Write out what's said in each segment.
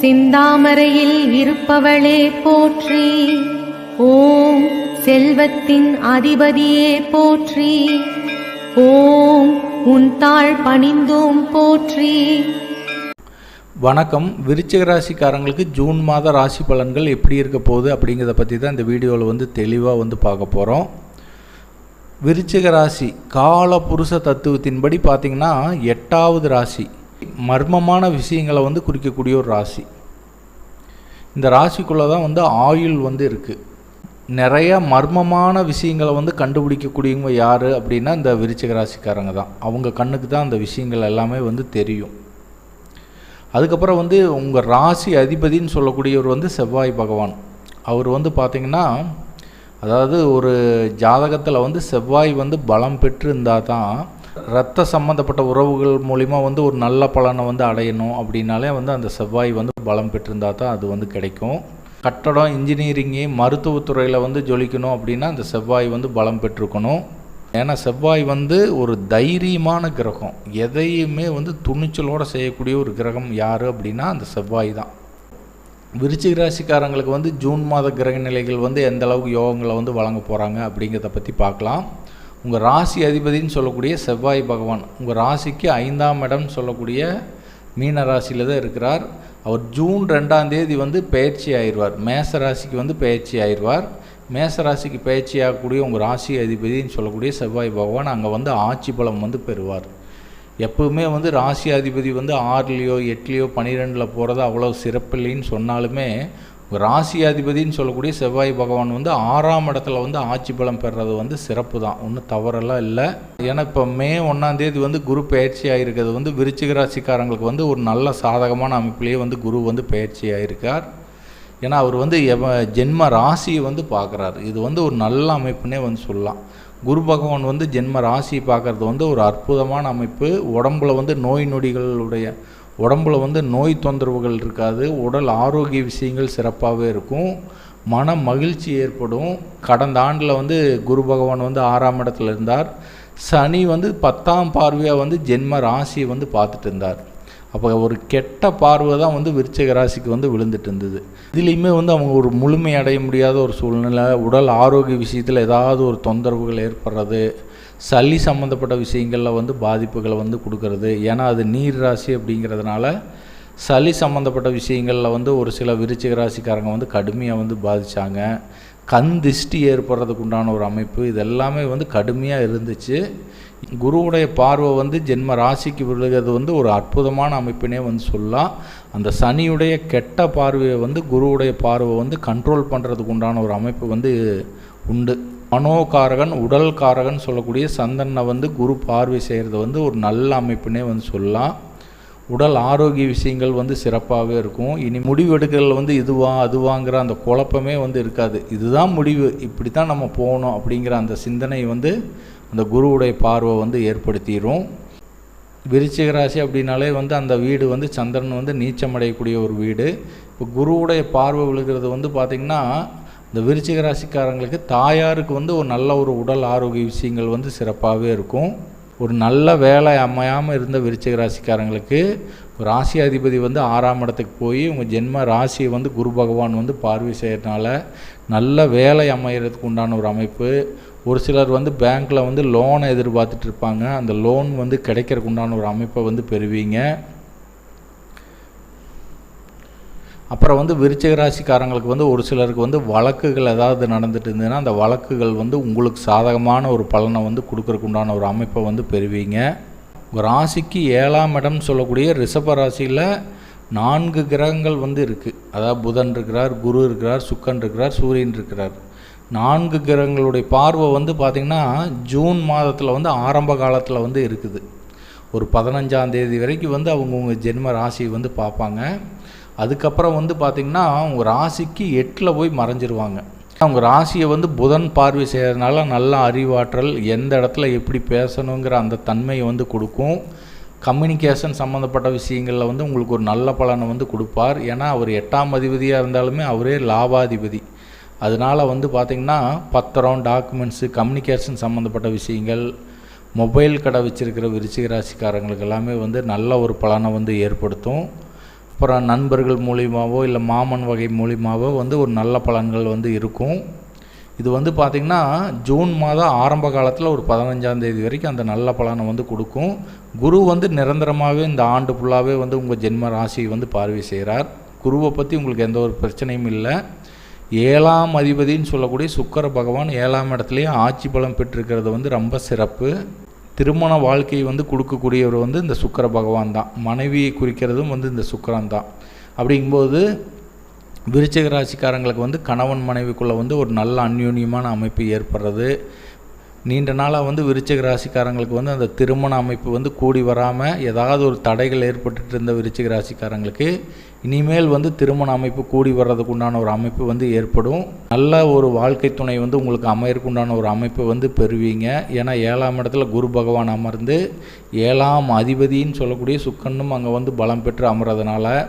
செந்தாமரையில் இருப்பவளே போற்றி. ஓம் செல்வத்தின் அதிபதியே போற்றி. ஓம் உன் தாழ் பணிந்தோம் போற்றி. வணக்கம். விருச்சிக ராசிக்காரங்களுக்கு ஜூன் மாத ராசி பலன்கள் எப்படி இருக்க போகுது அப்படிங்கிறத பற்றி தான் இந்த வீடியோவில் வந்து தெளிவாக வந்து பார்க்க போகிறோம் விருச்சிக ராசி கால புருஷ தத்துவத்தின்படி பார்த்திங்கன்னா எட்டாவது ராசி மர்மமான விஷயங்களை வந்து குறிக்கக்கூடிய ஒரு ராசி. இந்த ராசிக்குள்ளே தான் வந்து ஆயுள் வந்து இருக்குது நிறைய மர்மமான விஷயங்களை வந்து கண்டுபிடிக்கக்கூடியவங்க யார் அப்படின்னா இந்த விருச்சிக ராசிக்காரங்க தான். அவங்க கண்ணுக்கு தான் அந்த விஷயங்கள் எல்லாமே வந்து தெரியும். அதுக்கப்புறம் வந்து உங்கள் ராசி அதிபதின்னு சொல்லக்கூடியவர் வந்து செவ்வாய் பகவான். அவர் வந்து பார்த்திங்கன்னா அதாவது ஒரு ஜாதகத்தில் வந்து செவ்வாய் வந்து பலம் பெற்று இருந்தால் தான் ரத்த சம்மந்தப்பட்ட உறவுகள் மூலிமா வந்து ஒரு நல்ல பலனை வந்து அடையணும் அப்படின்னாலே வந்து அந்த செவ்வாய் வந்து பலம் பெற்றிருந்தா தான் அது வந்து கிடைக்கும். கட்டடம் இன்ஜினியரிங்கு மருத்துவத்துறையில் வந்து ஜொலிக்கணும் அப்படின்னா அந்த செவ்வாய் வந்து பலம் பெற்றிருக்கணும். ஏன்னா செவ்வாய் வந்து ஒரு தைரியமான கிரகம். எதையுமே வந்து துணிச்சலோடு செய்யக்கூடிய ஒரு கிரகம் யார் அப்படின்னா அந்த செவ்வாய் தான். விருச்சிக ராசிக்காரங்களுக்கு வந்து ஜூன் மாத கிரக நிலைகள் வந்து எந்த அளவுக்கு யோகங்களை வந்து வழங்க போகிறாங்க அப்படிங்கிறத பற்றி பார்க்கலாம். உங்கள் ராசி அதிபதின்னு சொல்லக்கூடிய செவ்வாய் பகவான் உங்கள் ராசிக்கு ஐந்தாம் இடம் சொல்லக்கூடிய மீன ராசியில் தான் இருக்கிறார். அவர் ஜூன் ரெண்டாம் தேதி வந்து பயிற்சி ஆயிடுவார். மேச ராசிக்கு வந்து பயிற்சி ஆயிடுவார். மேச ராசிக்கு பயிற்சி ஆகக்கூடிய உங்கள் ராசி அதிபதின்னு சொல்லக்கூடிய செவ்வாய் பகவான் அங்கே வந்து ஆட்சி பலம் வந்து பெறுவார். எப்பவுமே வந்து ராசி அதிபதி வந்து ஆறுலேயோ எட்டுலேயோ பன்னிரெண்டில் போகிறது அவ்வளோ சிறப்பில்லைன்னு சொன்னாலுமே ராசி அதிபதின்னு சொல்லக்கூடிய செவ்வாய் பகவான் வந்து ஆறாம் இடத்துல வந்து ஆட்சி பலம் பெறுறது வந்து சிறப்பு தான் ஒன்றும் தவறெல்லாம் இல்லை. ஏன்னா இப்போ மே ஒன்றாந்தேதி வந்து குரு பயிற்சி ஆகிருக்கிறது வந்து விருச்சிக ராசிக்காரங்களுக்கு வந்து ஒரு நல்ல சாதகமான அமைப்பிலேயே வந்து குரு வந்து பயிற்சி ஆகிருக்கார் ஏன்னா அவர் வந்து எவ ஜென்ம ராசியை வந்து பார்க்குறாரு இது வந்து ஒரு நல்ல அமைப்புனே வந்து சொல்லலாம். குரு பகவான் வந்து ஜென்ம ராசியை பார்க்குறது வந்து ஒரு அற்புதமான அமைப்பு. உடம்புல வந்து நோய் நொடிகளுடைய உடம்புல வந்து நோய் தொந்தரவுகள் இருக்காது உடல் ஆரோக்கிய விஷயங்கள் சிறப்பாகவே இருக்கும் மன மகிழ்ச்சி ஏற்படும். கடந்த ஆண்டில் வந்து குரு பகவான் வந்து ஆறாம் இடத்துல இருந்தார். சனி வந்து பத்தாம் பார்வையாக வந்து ஜென்ம ராசியை வந்து பார்த்துட்டு இருந்தார். அப்போ ஒரு கெட்ட பார்வை தான் வந்து விருச்சிக ராசிக்கு வந்து விழுந்துட்டு இருந்தது. இதுலேயுமே வந்து அவங்க ஒரு முழுமை அடைய முடியாத ஒரு சூழ்நிலை உடல் ஆரோக்கிய விஷயத்தில் ஏதாவது ஒரு தொந்தரவுகள் ஏற்படுறது சளி சம்மந்தப்பட்ட விஷயங்களில் வந்து பாதிப்புகளை வந்து கொடுக்கறது. ஏன்னா அது நீர் ராசி அப்படிங்கிறதுனால சளி சம்மந்தப்பட்ட விஷயங்களில் வந்து ஒரு சில விருச்சிக ராசிக்காரங்க வந்து கடுமையாக வந்து பாதித்தாங்க கண் திஷ்டி ஏற்படுறதுக்கு உண்டான ஒரு அமைப்பு. இது எல்லாமே வந்து கடுமையாக இருந்துச்சு. குருவுடைய பார்வை வந்து ஜென்ம ராசிக்கு விழுகிறது வந்து ஒரு அற்புதமான அமைப்பினே வந்து சொல்லலாம். அந்த சனியுடைய கெட்ட பார்வையை வந்து குருவுடைய பார்வை வந்து கண்ட்ரோல் பண்ணுறதுக்கு உண்டான ஒரு அமைப்பு வந்து உண்டு. மனோகாரகன் உடல் காரகன் சொல்லக்கூடிய சந்தனை வந்து குரு பார்வை செய்கிறது வந்து ஒரு நல்ல அமைப்புனே வந்து சொல்லலாம். உடல் ஆரோக்கிய விஷயங்கள் வந்து சிறப்பாகவே இருக்கும். இனி முடிவெடுக்கிறதுல வந்து இதுவா அதுவாங்கிற அந்த குழப்பமே வந்து இருக்காது. இதுதான் முடிவு. இப்படி தான் நம்ம போகணும் அப்படிங்கிற அந்த சிந்தனை வந்து அந்த குருவுடைய பார்வை வந்து ஏற்படுத்திடும் விருச்சிக ராசி அப்படின்னாலே வந்து அந்த வீடு வந்து சந்திரன் வந்து நீச்சமடையக்கூடிய ஒரு வீடு. இப்போ குருவுடைய பார்வை விழுகிறது வந்து பார்த்திங்கன்னா இந்த விருச்சிக ராசிக்காரங்களுக்கு தாயாருக்கு வந்து ஒரு நல்ல ஒரு உடல் ஆரோக்கிய விஷயங்கள் வந்து சிறப்பாகவே இருக்கும். ஒரு நல்ல வேலை அமையாமல் இருந்த விருச்சிக ராசிக்காரங்களுக்கு ராசி அதிபதி வந்து ஆறாம் இடத்துக்கு போய் உங்கள் ஜென்ம ராசியை வந்து குரு பகவான் வந்து பார்வை செய்கிறதுனால நல்ல வேலை அமைகிறதுக்கு உண்டான ஒரு அமைப்பு. ஒரு சிலர் வந்து பேங்க்கில் வந்து லோனை எதிர்பார்த்துட்டு இருப்பாங்க. அந்த லோன் வந்து கிடைக்கிறதுக்கு உண்டான ஒரு அமைப்பை வந்து பெறுவீங்க. அப்புறம் வந்து விருச்சிக ராசிக்காரங்களுக்கு வந்து ஒரு சிலருக்கு வந்து வழக்குகள் ஏதாவது நடந்துட்டு இருந்ததுன்னா அந்த வழக்குகள் வந்து உங்களுக்கு சாதகமான ஒரு பலனை வந்து கொடுக்கறக்கு உண்டான ஒரு அமைப்பை வந்து பெறுவீங்க. உங்கள் ராசிக்கு ஏழாம் இடம் சொல்லக்கூடிய ரிஷப ராசியில் நான்கு கிரகங்கள் வந்து இருக்குது அதாவது புதன் இருக்கிறார் குரு இருக்கிறார் சுக்கன் இருக்கிறார் சூரியன் இருக்கிறார். நான்கு கிரகங்களுடைய பார்வை வந்து பார்த்திங்கன்னா ஜூன் மாதத்தில் வந்து ஆரம்ப காலத்தில் வந்து இருக்குது. ஒரு பதினஞ்சாம் தேதி வரைக்கும் வந்து அவங்கவுங்க ஜென்ம ராசியை வந்து பார்ப்பாங்க. அதுக்கப்புறம் வந்து பார்த்திங்கன்னா அவங்க ராசிக்கு எட்டில் போய் மறைஞ்சிருவாங்க. அவங்க ராசியை வந்து புதன் பார்வை செய்கிறதுனால நல்ல அறிவாற்றல் எந்த இடத்துல எப்படி பேசணுங்கிற அந்த தன்மையை வந்து கொடுக்கும். கம்யூனிகேஷன் சம்மந்தப்பட்ட விஷயங்களில் வந்து உங்களுக்கு ஒரு நல்ல பலனை வந்து கொடுப்பார். ஏன்னா அவர் எட்டாம் அதிபதியாக இருந்தாலுமே அவரே லாபாதிபதி. அதனால் வந்து பார்த்திங்கன்னா பத்திரம் டாக்குமெண்ட்ஸு கம்யூனிகேஷன் சம்மந்தப்பட்ட விஷயங்கள் மொபைல் கடை வச்சுருக்கிற விருச்சிக ராசிக்காரங்களுக்கு எல்லாமே வந்து நல்ல ஒரு பலனை வந்து ஏற்படுத்தும். அப்புறம் நண்பர்கள் மூலியமாகவோ இல்லை மாமன் வகை மூலியமாகவோ வந்து ஒரு நல்ல பலன்கள் வந்து இருக்கும். இது வந்து பார்த்திங்கன்னா ஜூன் மாதம் ஆரம்ப காலத்தில் ஒரு பதினஞ்சாந்தேதி வரைக்கும் அந்த நல்ல பலனை வந்து கொடுக்கும். குரு வந்து நிரந்தரமாகவே இந்த ஆண்டு ஃபுல்லாகவே வந்து உங்கள் ஜென்ம ராசியை வந்து பார்வை செய்கிறார் குருவை பற்றி உங்களுக்கு எந்த ஒரு பிரச்சனையும் இல்லை. ஏழாம் அதிபதின்னு சொல்லக்கூடிய சுக்கர பகவான் ஏழாம் இடத்துலையும் ஆட்சி பலம் பெற்றிருக்கிறது வந்து ரொம்ப சிறப்பு. திருமண வாழ்க்கையை வந்து கொடுக்கக்கூடியவர் வந்து இந்த சுக்கர பகவான் தான். மனைவியை குறிக்கிறதும் வந்து இந்த சுக்கரன் தான். அப்படிங்கும்போது விருச்சிக ராசிக்காரங்களுக்கு வந்து கணவன் மனைவிக்குள்ளே வந்து ஒரு நல்ல அந்யோன்யமான அமைப்பு ஏற்படுறது. நீண்ட நாளாக வந்து விருச்சிக ராசிக்காரங்களுக்கு வந்து அந்த திருமண அமைப்பு வந்து கூடி வராமல் ஏதாவது ஒரு தடைகள் ஏற்பட்டுட்டு இருந்த விருச்சிக ராசிக்காரங்களுக்கு இனிமேல் வந்து திருமண அமைப்பு கூடி வர்றதுக்கு உண்டான ஒரு அமைப்பு வந்து ஏற்படும். நல்ல ஒரு வாழ்க்கை துணை வந்து உங்களுக்கு அமையற்குண்டான உண்டான ஒரு அமைப்பு வந்து பெறுவீங்க. ஏன்னா ஏழாம் இடத்துல குரு பகவான் அமர்ந்து ஏழாம் அதிபதின்னு சொல்லக்கூடிய சுக்கன்னும் அங்கே வந்து பலம் பெற்று அமர்றதுனால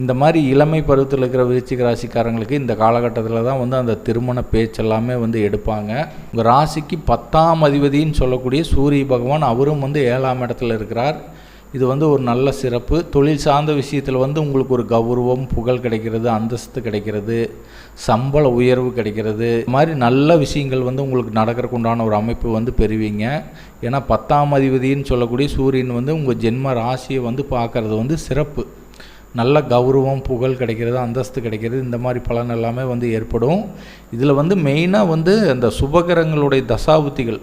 இந்த மாதிரி இளமை பருவத்தில் இருக்கிற விருச்சிக ராசிக்காரங்களுக்கு இந்த காலகட்டத்தில் தான் வந்து அந்த திருமண பேச்செல்லாமே வந்து எடுப்பாங்க. உங்கள் ராசிக்கு பத்தாம் அதிபதின்னு சொல்லக்கூடிய சூரிய பகவான் அவரும் வந்து ஏழாம் இடத்துல இருக்கிறார். இது வந்து ஒரு நல்ல சிறப்பு. தொழில் சார்ந்த விஷயத்தில் வந்து உங்களுக்கு ஒரு கௌரவம் புகழ் கிடைக்கிறது அந்தஸ்து கிடைக்கிறது சம்பள உயர்வு கிடைக்கிறது. இது மாதிரி நல்ல விஷயங்கள் வந்து உங்களுக்கு நடக்கிறதுக்கு உண்டான ஒரு அமைப்பு வந்து பெறுவீங்க. ஏன்னா பத்தாம் அதிபதின்னு சொல்லக்கூடிய சூரியன் வந்து உங்கள் ஜென்ம ராசியை வந்து பார்க்குறது வந்து சிறப்பு. நல்ல கௌரவம் புகழ் கிடைக்கிறது அந்தஸ்து கிடைக்கிறது இந்த மாதிரி பலன் எல்லாமே வந்து ஏற்படும். இதில் வந்து மெயினாக வந்து அந்த சுபகரங்களுடைய தசாபுத்திகள்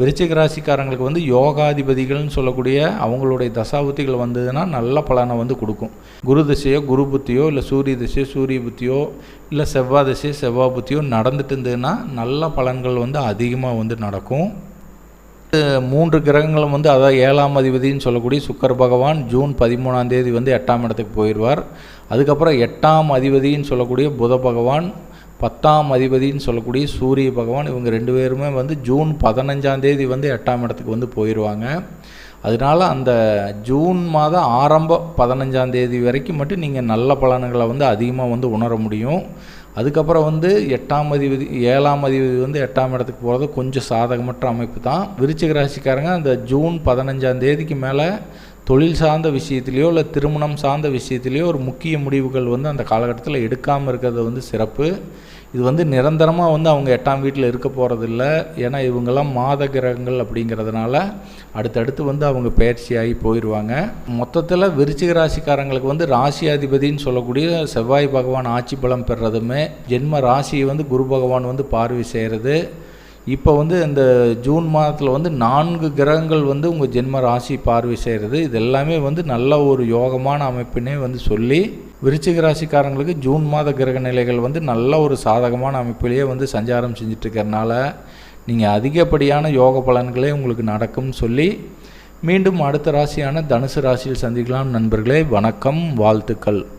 விருச்சிக ராசிக்காரங்களுக்கு வந்து யோகாதிபதிகள்னு சொல்லக்கூடிய அவங்களுடைய தசாபுத்திகள் வந்ததுன்னா நல்ல பலனை வந்து கொடுக்கும். குரு திசையோ குரு புத்தியோ இல்லை சூரிய திசையோ சூரிய புத்தியோ இல்லை செவ்வாய் திசையோ செவ்வாய் புத்தியோ நடந்துட்டு இருந்ததுன்னா நல்ல பலன்கள் வந்து அதிகமாக வந்து நடக்கும். மூன்று கிரகங்களும் வந்து அதாவது ஏழாம் அதிபதின்னு சொல்லக்கூடிய சுக்கர பகவான் ஜூன் பதிமூணாம் தேதி வந்து எட்டாம் இடத்துக்கு போயிடுவார். அதுக்கப்புறம் எட்டாம் அதிபதின்னு சொல்லக்கூடிய புத பகவான் பத்தாம் அதிபதின்னு சொல்லக்கூடிய சூரிய பகவான் இவங்க ரெண்டு பேருமே வந்து ஜூன் பதினஞ்சாம் தேதி வந்து எட்டாம் இடத்துக்கு வந்து போயிடுவாங்க. அதனால் அந்த ஜூன் மாதம் ஆரம்ப பதினஞ்சாம் தேதி வரைக்கும் மட்டும் நீங்கள் நல்ல பலன்களை வந்து அதிகமாக வந்து உணர முடியும். அதுக்கப்புறம் வந்து எட்டாம் அதிபதி ஏழாம் அதிபதி வந்து எட்டாம் இடத்துக்கு போகிறது கொஞ்சம் சாதகமற்ற அமைப்பு தான். விருச்சிக ராசிக்காரங்க அந்த ஜூன் பதினஞ்சாம் தேதிக்கு மேலே தொழில் சார்ந்த விஷயத்துலையோ இல்லை திருமணம் சார்ந்த விஷயத்துலையோ ஒரு முக்கிய முடிவுகள் வந்து அந்த காலகட்டத்தில் எடுக்காமல் இருக்கிறது வந்து சிறப்பு. இது வந்து நிரந்தரமாக வந்து அவங்க எட்டாம் வீட்டில் இருக்க போகிறதில்ல ஏன்னா இவங்கெல்லாம் மாத கிரகங்கள் அப்படிங்கிறதுனால அடுத்தடுத்து வந்து அவங்க பயிற்சியாகி போயிடுவாங்க மொத்தத்தில் விருச்சிக ராசிக்காரங்களுக்கு வந்து ராசியாதிபதின்னு சொல்லக்கூடிய செவ்வாய் பகவான் ஆட்சி பலம் பெறுறதுமே ஜென்ம ராசியை வந்து குரு பகவான் வந்து பார்வை செய்கிறது இப்போ வந்து இந்த ஜூன் மாதத்தில் வந்து நான்கு கிரகங்கள் வந்து உங்கள் ஜென்ம ராசி பார்வை செய்கிறது இது எல்லாமே வந்து நல்ல ஒரு யோகமான அமைப்பினே வந்து சொல்லி விருச்சிக ராசிக்காரங்களுக்கு ஜூன் மாத கிரக நிலைகள் வந்து நல்ல ஒரு சாதகமான அமைப்பிலேயே வந்து சஞ்சாரம் செஞ்சிட்ருக்கறனால நீங்கள் அதிகப்படியான யோக பலன்களே உங்களுக்கு நடக்கும்னு சொல்லி மீண்டும் அடுத்த ராசியான தனுசு ராசியில் சந்திக்கலாம் நண்பர்களே. வணக்கம் வாழ்த்துக்கள்.